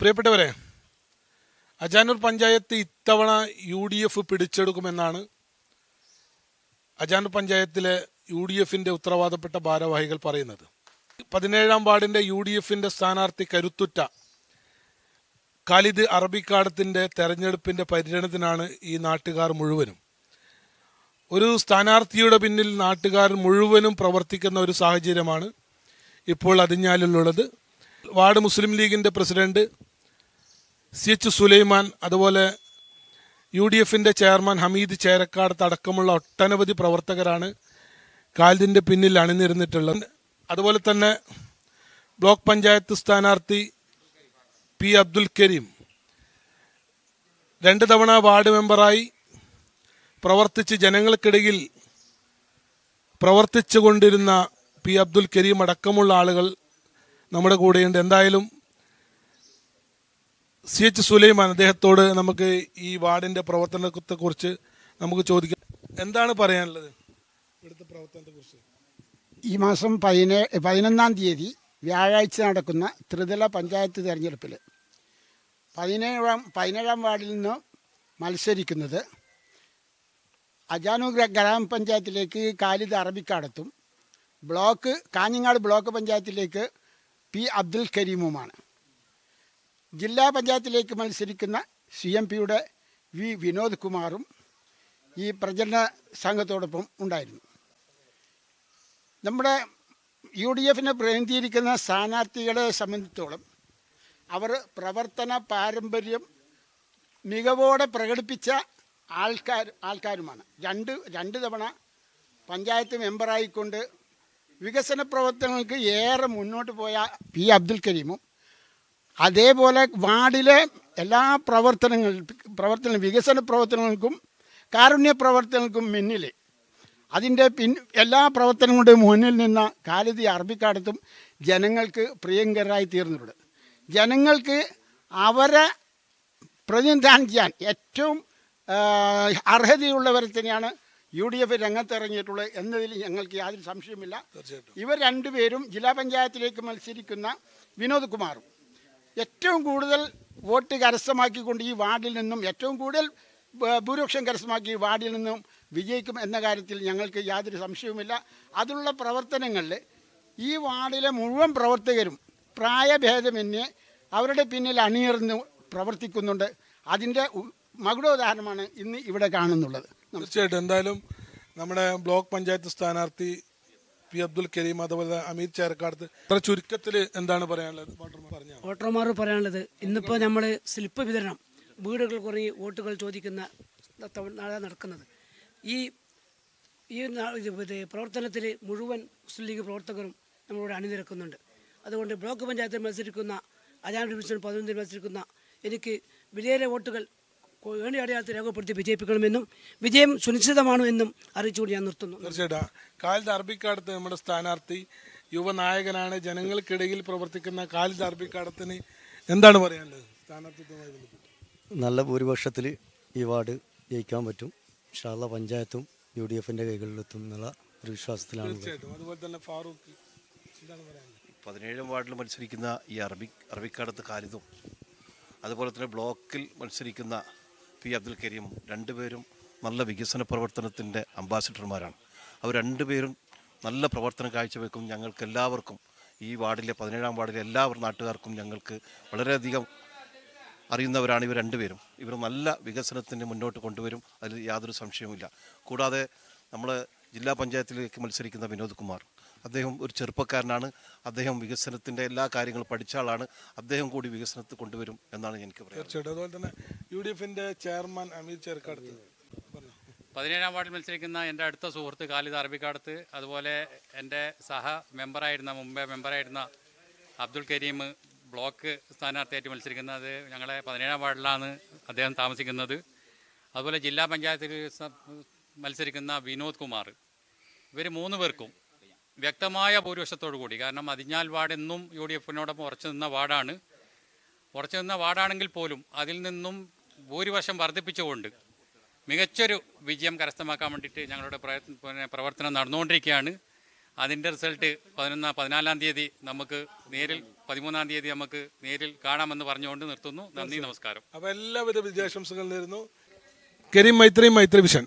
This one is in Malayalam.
പ്രിയപ്പെട്ടവരെ അജാനൂർ പഞ്ചായത്ത് ഇത്തവണ യു ഡി എഫ് പിടിച്ചെടുക്കുമെന്നാണ് അജാനൂർ പഞ്ചായത്തിലെ യു ഡി എഫിന്റെ ഉത്തരവാദപ്പെട്ട ഭാരവാഹികൾ പറയുന്നത്. പതിനേഴാം വാർഡിന്റെ യു ഡി എഫിന്റെ സ്ഥാനാർത്ഥി കരുത്തുറ്റ ഖാലിദ് അറബിക്കാടത്തിന്റെ തെരഞ്ഞെടുപ്പിന്റെ പര്യടനത്തിനാണ് ഈ നാട്ടുകാർ മുഴുവനും. ഒരു സ്ഥാനാർത്ഥിയുടെ പിന്നിൽ നാട്ടുകാർ മുഴുവനും പ്രവർത്തിക്കുന്ന ഒരു സാഹചര്യമാണ് ഇപ്പോൾ അതിഞ്ഞാലിലുള്ളത് വാർഡ് മുസ്ലിം ലീഗിന്റെ പ്രസിഡന്റ് സി എച്ച് സുലൈമാൻ അതുപോലെ യു ഡി എഫിന്റെ ചെയർമാൻ ഹമീദ് ചേരക്കാട് അടക്കമുള്ള ഒട്ടനവധി പ്രവർത്തകരാണ് കാലിതിന്റെ പിന്നിൽ അണിനിരന്നിട്ടുള്ളത്. അതുപോലെ തന്നെ ബ്ലോക്ക് പഞ്ചായത്ത് സ്ഥാനാർത്ഥി പി അബ്ദുൽ കരീം രണ്ട് തവണ വാർഡ് മെമ്പറായി പ്രവർത്തിച്ച് ജനങ്ങൾക്കിടയിൽ പ്രവർത്തിച്ചു കൊണ്ടിരുന്ന പി അബ്ദുൽ കരീം അടക്കമുള്ള ആളുകൾ നമ്മുടെ കൂടെയുണ്ട്. എന്തായാലും സി എച്ച് സുലൈമാൻ അദ്ദേഹത്തോട് നമുക്ക് ഈ വാർഡിന്റെ പ്രവർത്തനത്തെ കുറിച്ച് നമുക്ക് ചോദിക്കാം. എന്താണ് പറയാനുള്ളത് ഇവിടുത്തെ പ്രവർത്തനത്തെ കുറിച്ച് ഈ മാസം പതിനേ പതിനൊന്നാം തീയതി വ്യാഴാഴ്ച നടക്കുന്ന ത്രിതല പഞ്ചായത്ത് തെരഞ്ഞെടുപ്പിൽ പതിനേഴാം പതിനേഴാം വാർഡിൽ നിന്ന് മത്സരിക്കുന്നത് അജാനു ഗ്ര- ഗ്രാമപഞ്ചായത്തിലേക്ക് കാലിദ് അറബിക്കാടത്തും ബ്ലോക്ക് കാഞ്ഞങ്ങാട് ബ്ലോക്ക് പഞ്ചായത്തിലേക്ക് പി അബ്ദുൽ കരീമുമാണ്. ജില്ലാ പഞ്ചായത്തിലേക്ക് മത്സരിക്കുന്ന സി എം പിയുടെ വി വിനോദ് കുമാറും ഈ പ്രചരണ സംഘത്തോടൊപ്പം ഉണ്ടായിരുന്നു. നമ്മുടെ യു ഡി എഫിനെ പ്രതിനിധീകരിക്കുന്ന സ്ഥാനാർത്ഥികളെ സംബന്ധിച്ചോളം അവർ പ്രവർത്തന പാരമ്പര്യം മികവോടെ പ്രകടിപ്പിച്ച ആൾക്കാർ ആൾക്കാരുമാണ്. രണ്ട് രണ്ട് തവണ പഞ്ചായത്ത് മെമ്പറായിക്കൊണ്ട് വികസന പ്രവർത്തനങ്ങൾക്ക് ഏറെ മുന്നോട്ട് പോയ പി അബ്ദുൽ കരീമും അതേപോലെ വാർഡിലെ എല്ലാ പ്രവർത്തനങ്ങൾ പ്രവർത്തന വികസന പ്രവർത്തനങ്ങൾക്കും കാരുണ്യ പ്രവർത്തനങ്ങൾക്കും മുന്നിൽ അതിന്റെ പിൻ എല്ലാ പ്രവർത്തനങ്ങളുടെയും മുന്നിൽ നിന്ന കാലിതി അറബിക്കാടത്തും ജനങ്ങൾക്ക് പ്രിയങ്കരായി തീർന്നിട്ടുണ്ട് ജനങ്ങൾക്ക് അവരെ പ്രതിനിധാനം ചെയ്യാൻ ഏറ്റവും അർഹതയുള്ളവരെ തന്നെയാണ് യു ഡി എഫ് രംഗത്തിറങ്ങിയിട്ടുള്ളത് എന്നതിൽ ഞങ്ങൾക്ക് യാതൊരു സംശയമില്ല ഇവർ രണ്ടുപേരും ജില്ലാ പഞ്ചായത്തിലേക്ക് മത്സരിക്കുന്ന വിനോദ് കുമാറും. ഏറ്റവും കൂടുതൽ വോട്ട് കരസ്ഥമാക്കിക്കൊണ്ട് ഈ വാർഡിൽ നിന്നും ഏറ്റവും കൂടുതൽ ഭൂരിപക്ഷം കരസ്ഥമാക്കി വാർഡിൽ നിന്നും വിജയിക്കും എന്ന കാര്യത്തിൽ ഞങ്ങൾക്ക് യാതൊരു സംശയവുമില്ല. അതിനുള്ള പ്രവർത്തനങ്ങളിൽ ഈ വാർഡിലെ മുഴുവൻ പ്രവർത്തകരും പ്രായഭേദമന്യേ അവരുടെ പിന്നിൽ അണിയർന്ന് പ്രവർത്തിക്കുന്നുണ്ട്. അതിന്റെ മകുടോദാഹരണമാണ് ഇന്ന് ഇവിടെ കാണുന്നുള്ളത്. തീർച്ചയായിട്ടും. എന്തായാലും നമ്മുടെ ബ്ലോക്ക് പഞ്ചായത്ത് സ്ഥാനാർത്ഥി പി അബ്ദുൽ കരീം അതുപോലെ അമീർ ചേർക്കാടത്ത് ചുരുക്കത്തിൽ എന്താണ് പറയാനുള്ളത്? വോട്ടർമാർ പറയാനുള്ളത് ഇന്നിപ്പോൾ നമ്മൾ സ്ലിപ്പ് വിതരണം. വീടുകൾ കുറേ വോട്ടുകൾ ചോദിക്കുന്ന നടക്കുന്നത്. ഈ ഈ പ്രവർത്തനത്തിൽ മുഴുവൻ മുസ്ലിം ലീഗ് പ്രവർത്തകരും നമ്മളോട് അണിനിരക്കുന്നുണ്ട്. അതുകൊണ്ട് ബ്ലോക്ക് പഞ്ചായത്തിൽ മത്സരിക്കുന്ന അജാൻ ഡിവിഷൻ പതിനൊന്നിൽ മത്സരിക്കുന്ന എനിക്ക് വിലയേറെ വോട്ടുകൾ വേണ്ടി അടയാളത്തിൽ രേഖപ്പെടുത്തി വിജയിപ്പിക്കണമെന്നും വിജയം സുനിശ്ചിതമാണ് എന്നും അറിയിച്ചുകൊണ്ട് ഞാൻ നിർത്തുന്നു. തീർച്ചയായിട്ടും. കാലത്ത് അറബിക്കാടത്ത് നമ്മുടെ സ്ഥാനാർത്ഥി യുവനായകനാണ്. ജനങ്ങൾക്കിടയിൽ പ്രവർത്തിക്കുന്ന കാലിദ് എന്താണ് പറയാനുള്ളത്? സ്ഥാനാർത്ഥിത്വമായി ബന്ധപ്പെട്ട്. നല്ല ഭൂരിപക്ഷത്തിൽ ഈ വാർഡ് ജയിക്കാൻ പറ്റും. ഇൻഷാല്ല പഞ്ചായത്തും യു ഡി എഫിന്റെ കൈകളിലെത്തും എന്നുള്ള ഒരു വിശ്വാസത്തിലാണ് തീർച്ചയായിട്ടും. അതുപോലെ തന്നെ ഫാറൂഖ് എന്താണ് പറയാനുള്ളത്? പതിനേഴാം വാർഡിൽ മത്സരിക്കുന്ന ഈ അറബി അറബിക്കാടത്ത് കാലിതും അതുപോലെ തന്നെ ബ്ലോക്കിൽ മത്സരിക്കുന്ന പി അബ്ദുൽ കരീമും രണ്ടുപേരും നല്ല വികസന പ്രവർത്തനത്തിന്റെ അംബാസിഡർമാരാണ്. അവർ രണ്ടുപേരും നല്ല പ്രവർത്തനം കാഴ്ചവെക്കും ഞങ്ങൾക്ക് എല്ലാവർക്കും ഈ വാർഡിലെ പതിനേഴാം വാർഡിലെ എല്ലാ നാട്ടുകാർക്കും ഞങ്ങൾക്ക് വളരെയധികം അറിയുന്നവരാണ് ഇവർ രണ്ടുപേരും. ഇവർ നല്ല വികസനത്തിന് മുന്നോട്ട് കൊണ്ടുവരും അതിൽ യാതൊരു സംശയവുമില്ല. കൂടാതെ നമ്മൾ ജില്ലാ പഞ്ചായത്തിലേക്ക് മത്സരിക്കുന്ന വിനോദ് കുമാർ. അദ്ദേഹം ഒരു ചെറുപ്പക്കാരനാണ്. അദ്ദേഹം വികസനത്തിന്റെ എല്ലാ കാര്യങ്ങളും പഠിച്ച ആളാണ്. അദ്ദേഹം കൂടി വികസനത്തിൽ കൊണ്ടുവരും എന്നാണ് എനിക്ക് പറയുന്നത് തീർച്ചയായിട്ടും. അതുപോലെ തന്നെ യു ഡി എഫിന്റെ ചെയർമാൻ അമീർ പറഞ്ഞു പതിനേഴാം വാർഡിൽ മത്സരിക്കുന്ന എന്റെ അടുത്ത സുഹൃത്ത് കാലിദ് അറബിക്കാടത്ത് അതുപോലെ എന്റെ സഹ മെമ്പറായിരുന്ന മുമ്പേ മെമ്പറായിരുന്ന അബ്ദുൾ കരീം ബ്ലോക്ക് സ്ഥാനാർത്ഥിയായിട്ട് മത്സരിക്കുന്നത് ഞങ്ങളെ പതിനേഴാം വാർഡിലാണ് അദ്ദേഹം താമസിക്കുന്നത്. അതുപോലെ ജില്ലാ പഞ്ചായത്തിൽ മത്സരിക്കുന്ന വിനോദ് കുമാർ. ഇവർ മൂന്ന് പേർക്കും വ്യക്തമായ ഭൂരിപക്ഷത്തോടു കൂടി കാരണം അതിഞ്ഞാൽ വാർഡ് എന്നും യു ഡി എഫിനോടൊപ്പം ഉറച്ചു നിന്ന വാർഡാണ്. ഉറച്ചു നിന്ന വാർഡാണെങ്കിൽ പോലും അതിൽ നിന്നും ഭൂരിപക്ഷം വർദ്ധിപ്പിച്ചുകൊണ്ട് മികച്ചൊരു വിജയം കരസ്ഥമാക്കാൻ വേണ്ടിയിട്ട് ഞങ്ങളുടെ പ്രയത്ന പ്രവർത്തനം നടന്നുകൊണ്ടിരിക്കുകയാണ്. അതിന്റെ റിസൾട്ട് പതിനൊന്നാം പതിനാലാം തീയതി നമുക്ക് നേരിൽ പതിമൂന്നാം തീയതി നമുക്ക് നേരിൽ കാണാമെന്ന് പറഞ്ഞുകൊണ്ട് നിർത്തുന്നു. നന്ദി നമസ്കാരം. അപ്പോൾ എല്ലാവിധ വിജയാശംസകൾ നേരുന്നു. കരീം മൈത്രി മൈത്രി വിഷൻ